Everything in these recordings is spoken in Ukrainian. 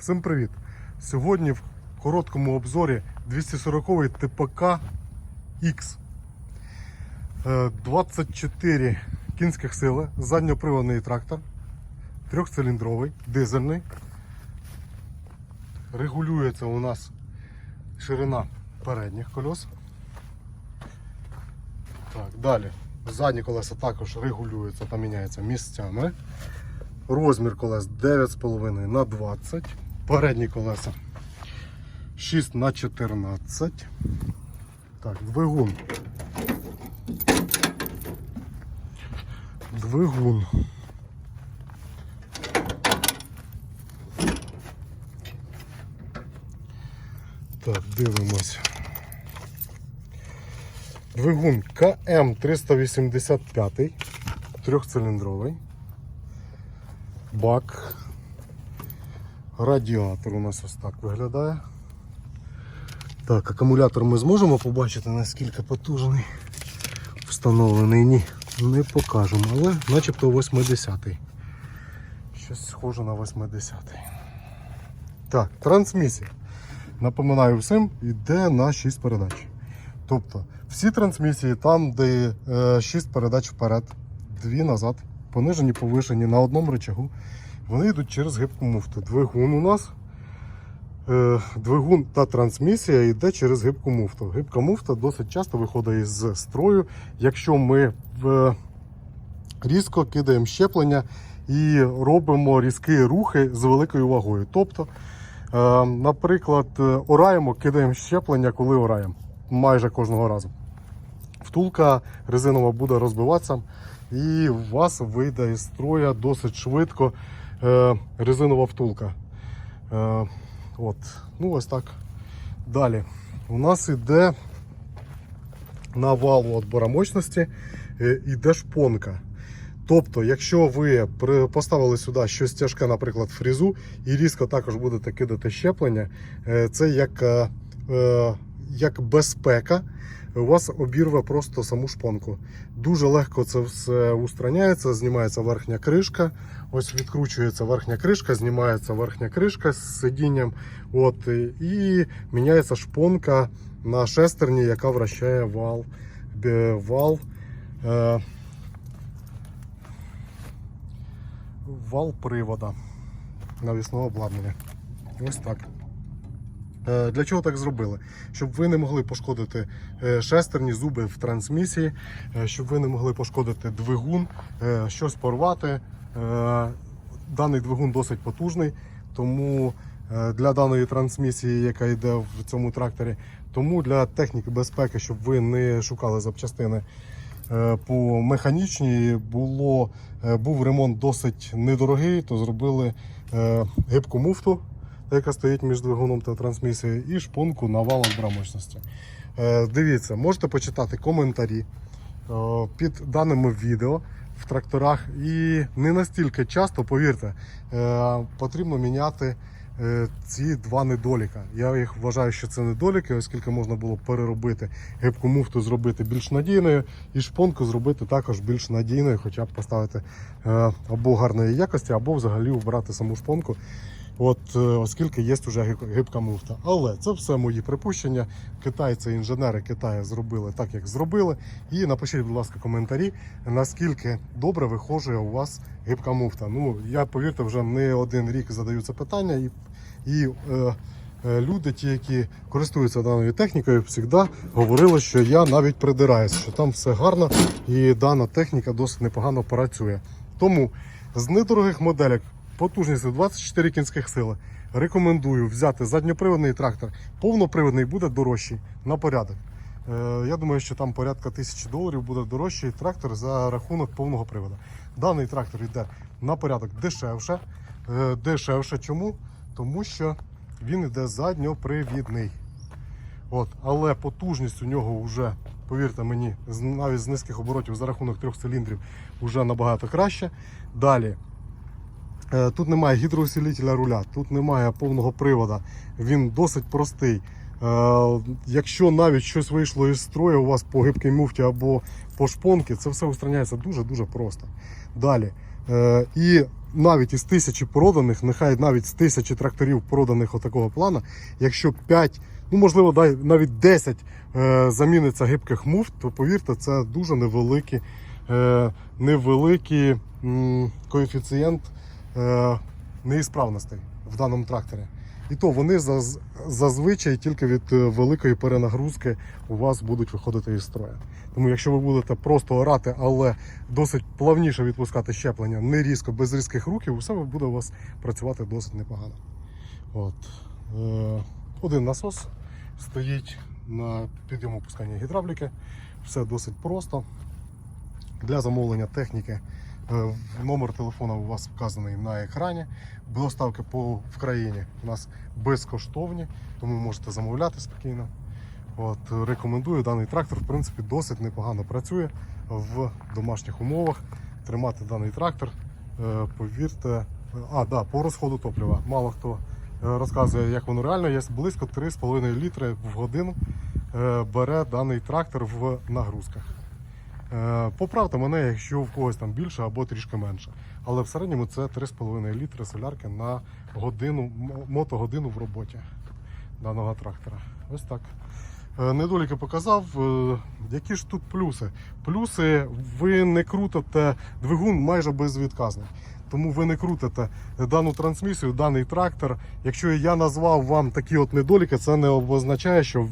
Всім привіт! Сьогодні в короткому обзорі 240 ТПК X. Е, 24 кінських сили, задньоприводний трактор, трьохциліндровий, дизельний. Регулюється у нас ширина передніх колес. Так, далі. Задні колеса також регулюються та міняються місцями. Розмір колес 9,5 на 20. Передні колеса 6 на 14. Так, двигун. Двигун. Так, дивимось. Двигун КМ 385 трьохциліндровий. Бак. Радіатор у нас ось так виглядає. Так, акумулятор ми зможемо побачити, наскільки потужний встановлений. Ні, не покажемо, але начебто 80-й. Щось схоже на 80-й. Так, трансмісія. Напоминаю всім, йде на 6 передач. Тобто всі трансмісії там, де 6 передач вперед, 2 назад, понижені, повишені на одному рычагу, вони йдуть через гибку муфту. Двигун у нас. е, Двигун та трансмісія йде через гибку муфту. Гибка муфта досить часто виходить із строю, якщо ми в різко кидаємо щеплення і робимо різкі рухи з великою вагою. Тобто, е, наприклад, е,ораємо, кидаємо щеплення, коли oraємо. Майже кожного разу. Втулка резинова буде розбиватися, і у вас вийде із строя досить швидко е, резинова втулка. Е, от. Ну, ось так. Далі. У нас іде на валу отбора мощності е, іде шпонка. Тобто, якщо ви поставили сюди щось тяжке, наприклад, фрезу, і різко також будете кидати щеплення, е, це як, е, е, як безпека. У вас обірве просто саму шпонку. Дуже легко це все устраняється, знімається верхня кришка. Ось відкручується верхня кришка, знімається верхня кришка з сидінням. От, і міняється шпонка на шестерні, яка вращає вал. Вал е, вал привода навісного обладнання. Ось так. Е, Для чого так зробили? Щоб ви не могли пошкодити е, шестерні зуби в трансмісії, е, щоб ви не могли пошкодити двигун, щось порвати. Даний двигун досить потужний, тому для даної трансмісії, яка йде в цьому тракторі, тому для техніки безпеки, щоб ви не шукали запчастини по механічній, було, був ремонт досить недорогий, то зробили гибку муфту яка стоїть між двигуном та трансмісією, і шпонку на вал мощності. Е, Дивіться, можете почитати коментарі е, під даними відео в тракторах. І не настільки часто, повірте, е, потрібно міняти ці два недоліка. Я їх вважаю, що це недоліки, оскільки можна було переробити гибку муфту, зробити більш надійною, і шпонку зробити також більш надійною, хоча б поставити або гарної якості, або взагалі убрати саму шпонку. От, е, оскільки є вже гибка муфта. Але це все мої припущення. Китайці, інженери Китаю зробили так, як зробили. І напишіть, будь ласка, коментарі, наскільки добре вихожує у вас гибка муфта. Ну, я повірте, вже не один рік задаю це питання, і, і е, е, люди, ті, які користуються даною технікою, завжди говорили, що я навіть придираюсь, що там все гарно і дана техніка досить непогано працює. Тому з недорогих моделек потужністю 24 кінських сили. Рекомендую взяти задньоприводний трактор. Повноприводний буде дорожчий на порядок. Е, Я думаю, що там порядка тисячі доларів буде дорожчий трактор за рахунок повного приводу. Даний трактор йде на порядок дешевше. Е, Дешевше чому? Тому що він йде задньопривідний. От, але потужність у нього вже, повірте мені, навіть з низьких оборотів за рахунок трьох циліндрів вже набагато краще. Далі. Е, Тут немає гідроусилителя руля, тут немає повного привода. Він досить простий. Е, Якщо навіть щось вийшло із строю у вас по гибкій муфті або по шпонки, це все устраняється дуже-дуже просто. Далі. Е, І навіть із тисячі проданих, нехай навіть з тисячі тракторів проданих отакого плана, якщо 5, ну можливо, навіть 10 е, заміниться гибких муфт, то повірте, це дуже невеликий, невеликий коефіцієнт неісправностей в даному тракторі. І то вони зазвичай тільки від е, великої перенагрузки у вас будуть виходити із строю. Тому якщо ви будете просто орати, але досить плавніше відпускати щеплення, не різко, без різких рухів, усе буде у вас працювати досить непогано. От. Е, один насос стоїть на підйому опускання гідравліки. Все досить просто. Для замовлення техніки е, номер телефона у вас вказаний на екрані. Доставки по в країні у нас безкоштовні, тому можете замовляти спокійно. От, рекомендую даний трактор, в принципі, досить непогано працює в домашніх умовах. Тримати даний трактор, е, повірте, а, да, по розходу топлива. Мало хто е, розказує, як воно реально є. Близько 3,5 літри в годину е, бере даний трактор в нагрузках. Е, Поправте мене, якщо в когось там більше або трішки менше. Але в середньому це 3,5 літри солярки на годину, мотогодину в роботі даного трактора. Ось так. Е, Недоліки показав. Е, Які ж тут плюси? Плюси, ви не крутите двигун майже безвідказний. Тому ви не крутите дану трансмісію, даний трактор. Якщо я назвав вам такі от недоліки, це не означає, що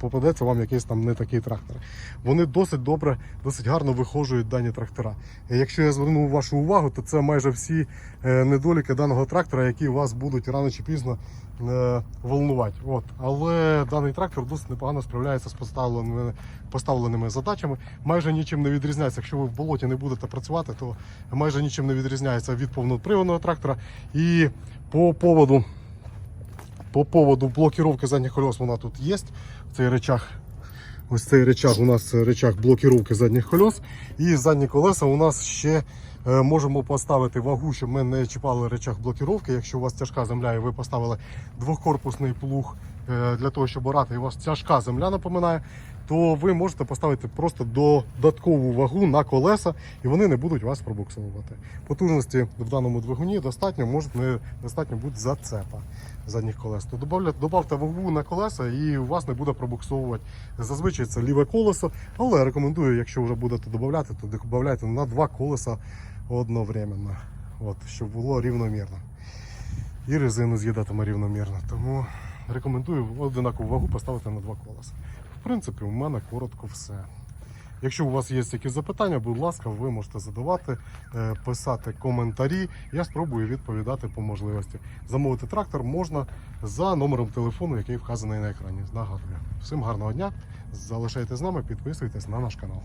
попадеться вам якийсь там не такий трактор. Вони досить добре, досить гарно вихожують дані трактора. Якщо я звернув вашу увагу, то це майже всі е, недоліки даного трактора, які вас будуть рано чи пізно е, волнувати. От. Але даний трактор досить непогано справляється з поставленими, поставленими задачами. Майже нічим не відрізняється. Якщо ви в болоті не будете працювати, то майже нічим не відрізняється від повноприводного трактора. І по поводу, по поводу блокіровки задніх колес вона тут є. Цей речах. Ось цей речах у нас речах блокіровки задніх колес. І задні колеса у нас ще е, можемо поставити вагу, щоб ми не чіпали речах блокіровки. Якщо у вас тяжка земля і ви поставили двохкорпусний плуг е, для того, щоб орати, і у вас тяжка земля напоминає, то ви можете поставити просто додаткову вагу на колеса, і вони не будуть вас пробуксовувати. Потужності в даному двигуні достатньо, може не достатньо бути зацепа задніх колес. То добавте вагу на колеса і у вас не буде пробуксовувати. Зазвичай це ліве колесо, але рекомендую, якщо вже будете додавати, то додавайте на два колеса одновременно, от, щоб було рівномірно. І резину з'їдатиме рівномірно. Тому рекомендую одинакову вагу поставити на два колеса. Принципі, у мене коротко все. Якщо у вас є якісь запитання, будь ласка, ви можете задавати, е, писати коментарі. Я спробую відповідати по можливості. Замовити трактор можна за номером телефону, який вказаний на екрані. Нагадую. Всім гарного дня. Залишайтесь з нами, підписуйтесь на наш канал.